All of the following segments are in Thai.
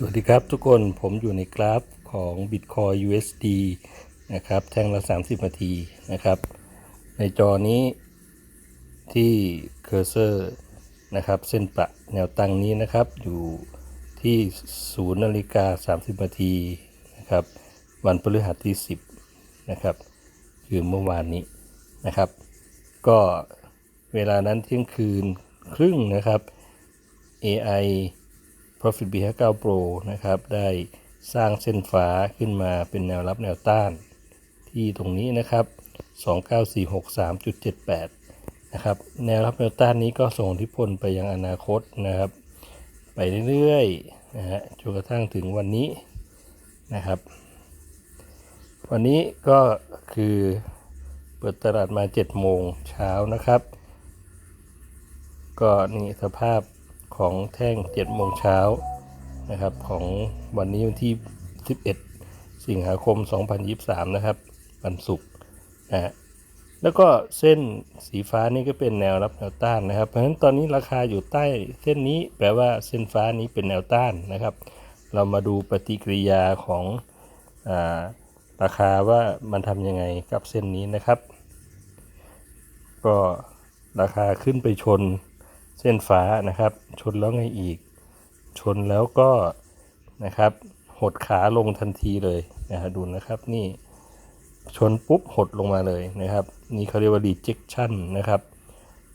สวัสดีครับทุกคนผมอยู่ในกราฟของ Bitcoin USD นะครับ แท่งละ 30 นาทีนะครับ ในจอนี้ที่เคอร์เซอร์นะครับ เส้นประแนวตั้งนี้นะครับ อยู่ที่0นาฬิกา 30 นาทีนะครับ วันพฤหัสที่ 10 นะครับ คือเมื่อวานนี้นะครับ ก็เวลานั้นเที่ยงคืนครึ่งนะครับ AI Profit B 5 9 Pro นะครับ ได้สร้างเส้นฟ้าขึ้นมาเป็นแนวรับแนวต้าน ที่ตรงนี้นะครับ 29463.78 นะครับ แนวรับแนวต้านนี้ก็ส่งอิทธิพลไปยังอนาคตนะครับ ไปเรื่อยๆนะฮะจนกระทั่งถึงวันนี้นะครับ วันนี้ก็คือเปิดตลาดมา 7 โมงเช้านะครับ ก็นี่สภาพ ของแท่ง7โมงเช้านะครับของวันนี้วันที่ 11 สิงหาคม 2023 นะครับวันศุกร์นะฮะแล้วก็เส้นสีฟ้านี่ก็เป็นแนวรับแนวต้านนะครับ เพราะฉะนั้นตอนนี้ราคาอยู่ใต้เส้นนี้แปลว่าเส้นฟ้านี้เป็นแนวต้านนะครับ เรามาดูปฏิกิริยาของอาราคาว่ามันทำยังไงกับเส้นนี้นะครับ ก็ราคาขึ้นไปชน เส้นฟ้านะครับ ชนแล้วไงอีก ชนแล้วก็นะครับ หดขาลงทันทีเลยนะฮะดูนะครับนี่ชนปุ๊บหดลงมาเลยนะครับ นี่เขาเรียกว่า rejection นะครับ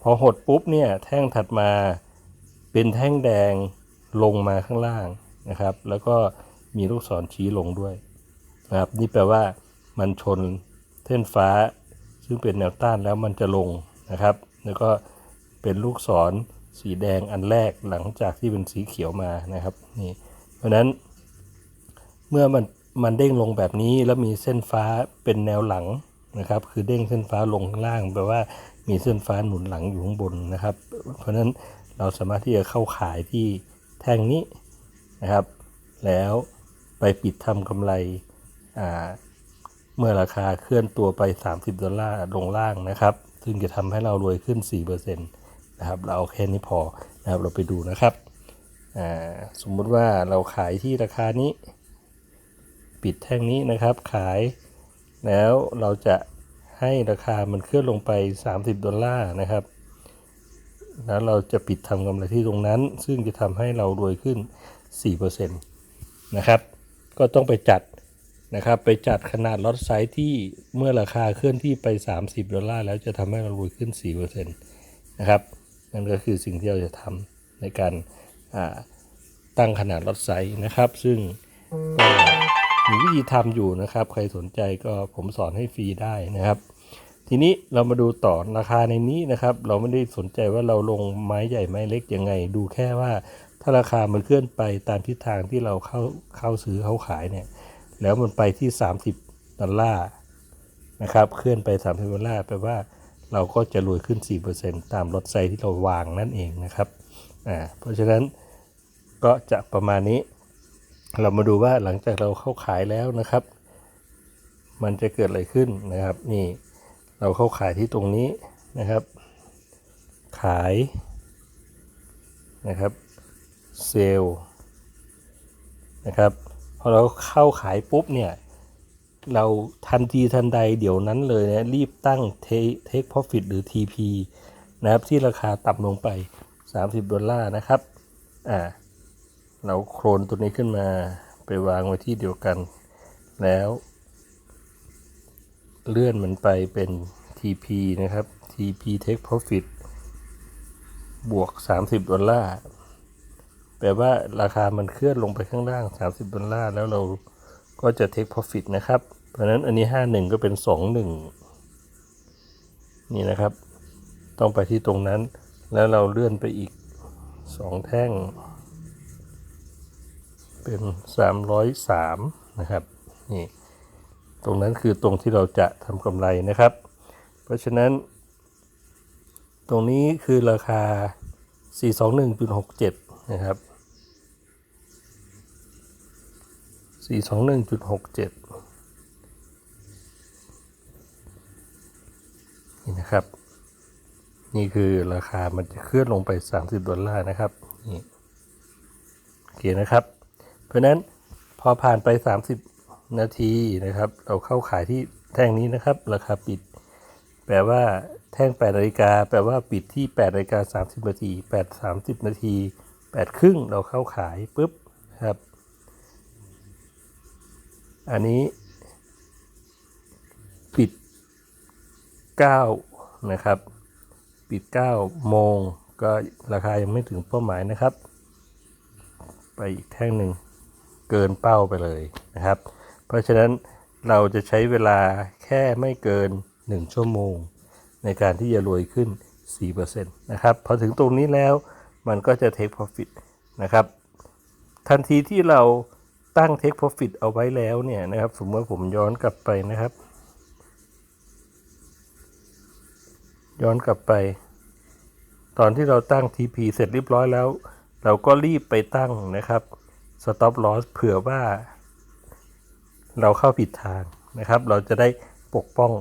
พอหดปุ๊บเนี่ยแท่งถัดมาเป็นแท่งแดงลงมาข้างล่างนะครับ แล้วก็มีลูกศรชี้ลงด้วยนะครับ นี่แปลว่ามันชนเส้นฟ้า ซึ่งเป็นแนวต้านแล้วมันจะลงนะครับ แล้วก็ เป็นลูกศรสีแดงอันแรกหลังจากที่เป็นสีเขียวมานะครับนี่เพราะนั้น เมื่อมันมันเด้งลงแบบนี้แล้วมีเส้นฟ้าเป็นแนวหลังนะครับ คือเด้งเส้นฟ้าลงข้างล่างแปลว่ามีเส้นฟ้าหนุนหลังอยู่ข้างบนนะครับ เพราะฉะนั้นเราสามารถที่จะเข้าขายที่แท่งนี้นะครับ แล้วไปปิดทำกำไรเมื่อราคาเคลื่อนตัวไป 30 ดอลลาร์ลงล่างนะครับ ซึ่งจะทำให้เรารวยขึ้น 4% นะครับ เราเอาแค่นี้พอนะครับเราไปดูนะครับสมมุติว่าเราขายที่ราคานี้ ปิดแท่งนี้นะครับขาย แล้วเราจะให้ราคามันเคลื่อนลงไป 30 ดอลลาร์นะครับ แล้วเราจะปิดทำกำไรที่ตรงนั้น ซึ่งจะทำให้เรารวยขึ้น 4%นะครับ ก็ต้องไปจัดนะครับ ไปจัดขนาดล็อตไซส์ที่เมื่อราคาเคลื่อนที่ไป 30 ดอลลาร์แล้วจะทำให้เรารวยขึ้น 4%นะครับ นั่นก็คือสิ่งที่เราจะทำในการตั้งขนาดล็อตไซส์นะครับ ซึ่งก็มีวิธีทำอยู่นะครับ ใครสนใจก็ผมสอนให้ฟรีได้นะครับ ทีนี้เรามาดูต่อราคาในนี้นะครับ เราไม่ได้สนใจว่าเราลงไม้ใหญ่ไม้เล็กยังไง ดูแค่ว่าถ้าราคามันเคลื่อนไปตามทิศทางที่เราเข้าเข้าซื้อเข้าขายเนี่ยแล้วมันไปที่ 30ดอลลาร์นะครับเคลื่อนไป 30ดอลลาร์แปลว่า เราก็จะรวยขึ้น 4%ตามลดไซที่เราวางนั่นเองนะครับอ่าเพราะฉะนั้นก็จะประมาณนี้ เรามาดูว่าหลังจากเราเข้าขายแล้วนะครับ มันจะเกิดอะไรขึ้นนะครับ นี่เราเข้าขายที่ตรงนี้นะครับ ขายนะครับเซลล์นะครับพอเราเข้าขายปุ๊บเนี่ย เราทันทีทันใดเดี๋ยวนั้นเลยนะรีบตั้ง take profit หรือ TP นะครับที่ราคาต่ำลงไป 30 ดอลลาร์นะครับอ่าเราโครนตัวนี้ขึ้นมาไปวางไว้ที่เดียวกันแล้ว เลื่อนมันไปเป็น TP นะครับ TP Take Profit บวก 30 ดอลลาร์แปลว่าราคามันเคลื่อนลงไปข้างล่าง 30 ดอลลาร์แล้วเรา ก็จะ Take Profit นะครับ เพราะฉะนั้นอันนี้ 51 ก็เป็น 21 นี่นะครับ ต้องไปที่ตรงนั้น แล้วเราเลื่อนไปอีก 2 แท่ง เป็น 303 นะครับ นี่ ตรงนั้นคือตรงที่เราจะทำกำไรนะครับ เพราะฉะนั้น ตรงนี้คือราคา 421.67 นะครับ 421.67นี่นะครับ นี่คือราคามันจะเคลื่อนลงไป 30 ดอลลาร์นะครับนี่โอเคนะครับ เพราะนั้นพอผ่านไป 30 นาทีนะครับ เราเข้าขายที่แท่งนี้นะครับ ราคาปิด แปลว่าแท่ง8นาฬิกาแปลว่าปิดที่8นาฬิกา30 นาที8 30 นาที8ครึ่งเราเข้าขายปุ๊บครับ อันนี้ ปิด 9 นะครับ ปิด 9 โมง ก็ราคายังไม่ถึงเป้าหมายนะครับ ไปอีกแท่งหนึ่งเกินเป้าไปเลยนะครับ เพราะฉะนั้นเราจะใช้เวลาแค่ไม่เกิน 1 ชั่วโมง ในการที่จะรวยขึ้น 4%นะครับ พอถึงตรงนี้แล้วมันก็จะ take profit นะครับ ทันทีที่เรา ตั้ง take profit เอาไว้แล้วเนี่ยนะครับ สมมติว่าผมย้อนกลับไปนะครับ ย้อนกลับไป ตอนที่เราตั้ง TP เสร็จเรียบร้อยแล้ว เราก็รีบไปตั้งนะครับ stop loss เผื่อว่า เราเข้าผิดทางนะครับ เราจะได้ปกป้อง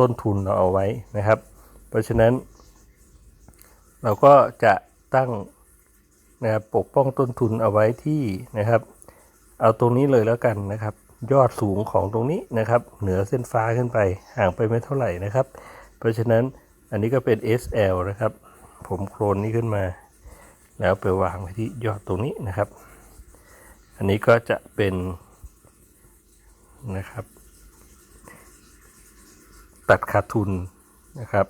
ต้นทุนเราเอาไว้นะครับ เพราะฉะนั้น เราก็จะตั้งนะครับปกป้องต้นทุนเอาไว้ที่นะครับ เอาตรงนี้เลยแล้วกันนะครับ ยอดสูงของตรงนี้นะครับ เหนือเส้นฟ้าขึ้นไปห่างไปไม่เท่าไหร่นะครับ เพราะฉะนั้นอันนี้ก็เป็น SL นะครับ ผมโครนนี้ขึ้นมา แล้วไปวางไว้ที่ยอดตรงนี้นะครับ อันนี้ก็จะเป็นนะครับ ตัดขาดทุนนะครับ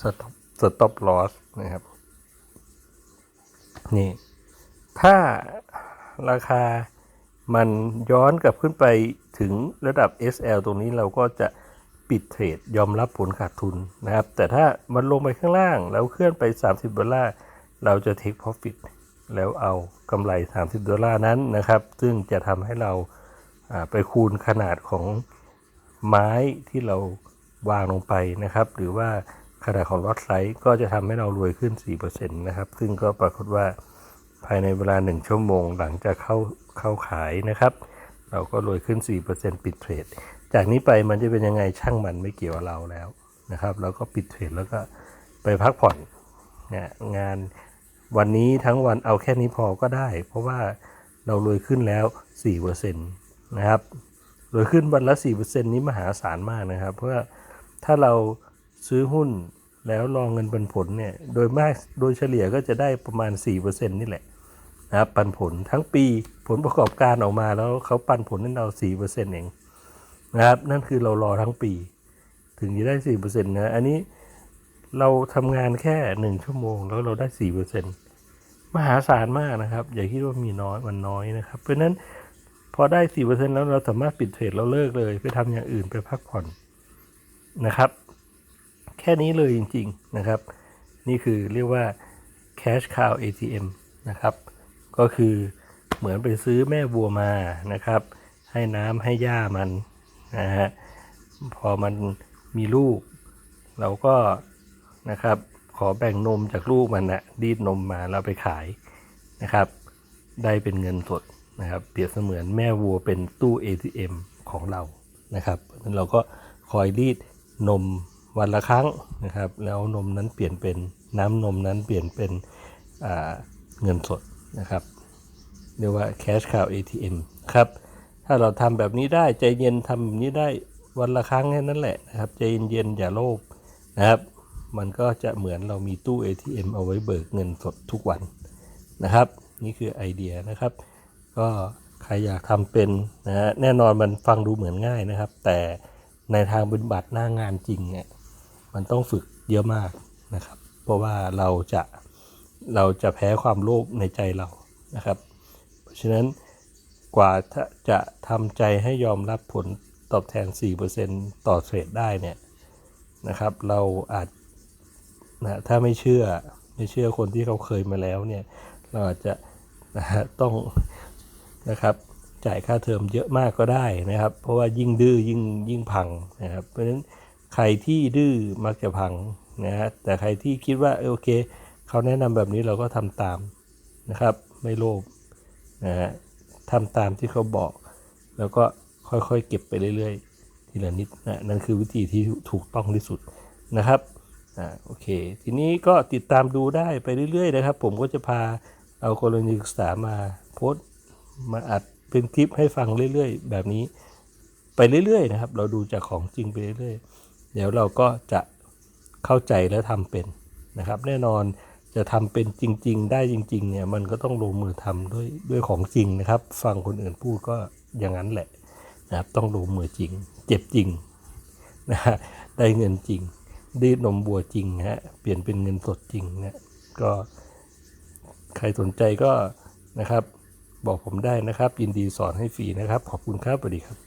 สต็อปสต็อปลอสนะครับ นี่ ถ้าราคา มันย้อนกลับขึ้นไปถึงระดับ SL ตรงนี้เราก็จะปิดเทรดยอมรับผลขาดทุนนะครับ แต่ถ้ามันลงไปข้างล่าง แล้วเคลื่อนไป 30 ดอลลาร์ เราจะ take profit แล้วเอากำไร 30 ดอลลาร์นั้นนะครับ ซึ่งจะทำให้เราไปคูณขนาดของไม้ที่เราวางลงไปนะครับ หรือว่าขนาดของลอตไซส์ก็จะทำให้เรารวยขึ้น 4%นะครับ ซึ่งก็ปรากฏว่าภายในเวลา 1 ชั่วโมงหลังจากเข้า เข้าขายนะครับ เราก็รวยขึ้น 4%ปิดเทรด จากนี้ไปมันจะเป็นยังไงช่างมันไม่เกี่ยวเราแล้วนะครับเราก็ปิดเทรดแล้วก็ไปพักผ่อนเนี่ยงานวันนี้ทั้งวันเอาแค่นี้พอก็ได้ เพราะว่าเรารวยขึ้นแล้ว4%นะครับรวยขึ้นวันละ 4%นี้มหาศาลมากนะครับ เพราะว่าถ้าเราซื้อหุ้นแล้วรองเงินปันผลเนี่ย โดยมากโดยเฉลี่ยก็จะได้ประมาณ 4%นี่แหละ นะครับปันผลทั้งปีผลประกอบการออกมาแล้วเขาปันผลให้เรา4%เองนะครับ นั่นคือเรารอทั้งปี ถึงจะได้4%นต์นะอันนี้เราทำงานแค่1ชั่วโมงแล้วเราได้4%มหาศาลมากนะครับ อย่าคิดว่ามีน้อยมันน้อยนะครับ เพราะฉะนั้นพอได้4%แล้วเราสามารถปิดเทรดเราเลิกเลย ไปทำอย่างอื่นไปพักผ่อนนะครับ แค่นี้เลยจริง ๆนะครับ นี่คือเรียกว่า cash cow ATM นะครับ ก็คือเหมือนไปซื้อแม่วัวมานะครับ ให้น้ำให้หญ้ามันนะฮะพอมันมีลูก เราก็นะครับขอแบ่งนมจากลูกมันนะรีดนมมาแล้วไปขายนะครับ ได้เป็นเงินสดนะครับ เปรียบเสมือนแม่วัวเป็นตู้ ATM ของเรานะครับนั้นเราก็คอยรีดนมวันละครั้งนะครับ แล้วนมนั้นเปลี่ยนเป็นน้ำนมนั้นเปลี่ยนเป็นเงินสด นะครับเรียกว่า cash cow ATM ครับ ถ้าเราทำแบบนี้ได้ใจเย็นทำแบบนี้ได้วันละครั้งแค่นั้นแหละนะครับ ใจเย็นๆอย่าโลภนะครับ มันก็จะเหมือนเรามีตู้ ATM เอาไว้เบิกเงินสดทุกวันนะครับ นี่คือไอเดียนะครับ ก็ใครอยากทำเป็นนะฮะแน่นอนมันฟังดูเหมือนง่ายนะครับ แต่ในทางปฏิบัติหน้างานจริงเนี่ยมันต้องฝึกเยอะมากนะครับ เพราะว่าเราจะ เราจะแพ้ความโลภในใจเรานะครับ เพราะฉะนั้นกว่าจะทำใจให้ยอมรับผลตอบแทน 4%ต่อเทรดได้เนี่ยนะครับ เราอาจนะถ้าไม่เชื่อไม่เชื่อคนที่เขาเคยมาแล้วเนี่ยเราอาจจะนะฮะต้องนะครับจ่ายค่าเทอมเยอะมากก็ได้นะครับ เพราะว่ายิ่งดื้อยิ่งยิ่งพังนะครับเพราะฉะนั้นใครที่ดื้อมักจะพังนะฮะแต่ใครที่คิดว่าเออโอเค เขาแนะนำแบบนี้เราก็ทำตามนะครับ ไม่โลภนะฮะทำตามที่เขาบอก แล้วก็ค่อยๆเก็บไปเรื่อยๆ ทีละนิดนะนั่นคือวิธีที่ถูกต้องที่สุดนะครับอ่าโอเค ทีนี้ก็ติดตามดูได้ไปเรื่อยๆนะครับ ผมก็จะพาเอากรณีศึกษามาโพสต์มาอัดเป็นคลิปให้ฟังเรื่อยๆ แบบนี้ไปเรื่อยๆนะครับ เราดูจากของจริงไปเรื่อยๆ เดี๋ยวเราก็จะเข้าใจและทำเป็นนะครับ แน่นอน จะทำเป็นจริง ๆ ได้จริง ๆ เนี่ยมันก็ต้องลงมือทำด้วยด้วยของจริงนะครับ ฟังคนอื่นพูดก็อย่างนั้นแหละนะครับต้องลงมือจริง เจ็บจริงนะฮะได้เงินจริงได้นมบัวจริงฮะเปลี่ยนเป็นเงินสดจริงนะก็ใครสนใจก็นะครับ บอกผมได้นะครับ ยินดีสอนให้ฟรีนะครับ ขอบคุณครับสวัสดีครับ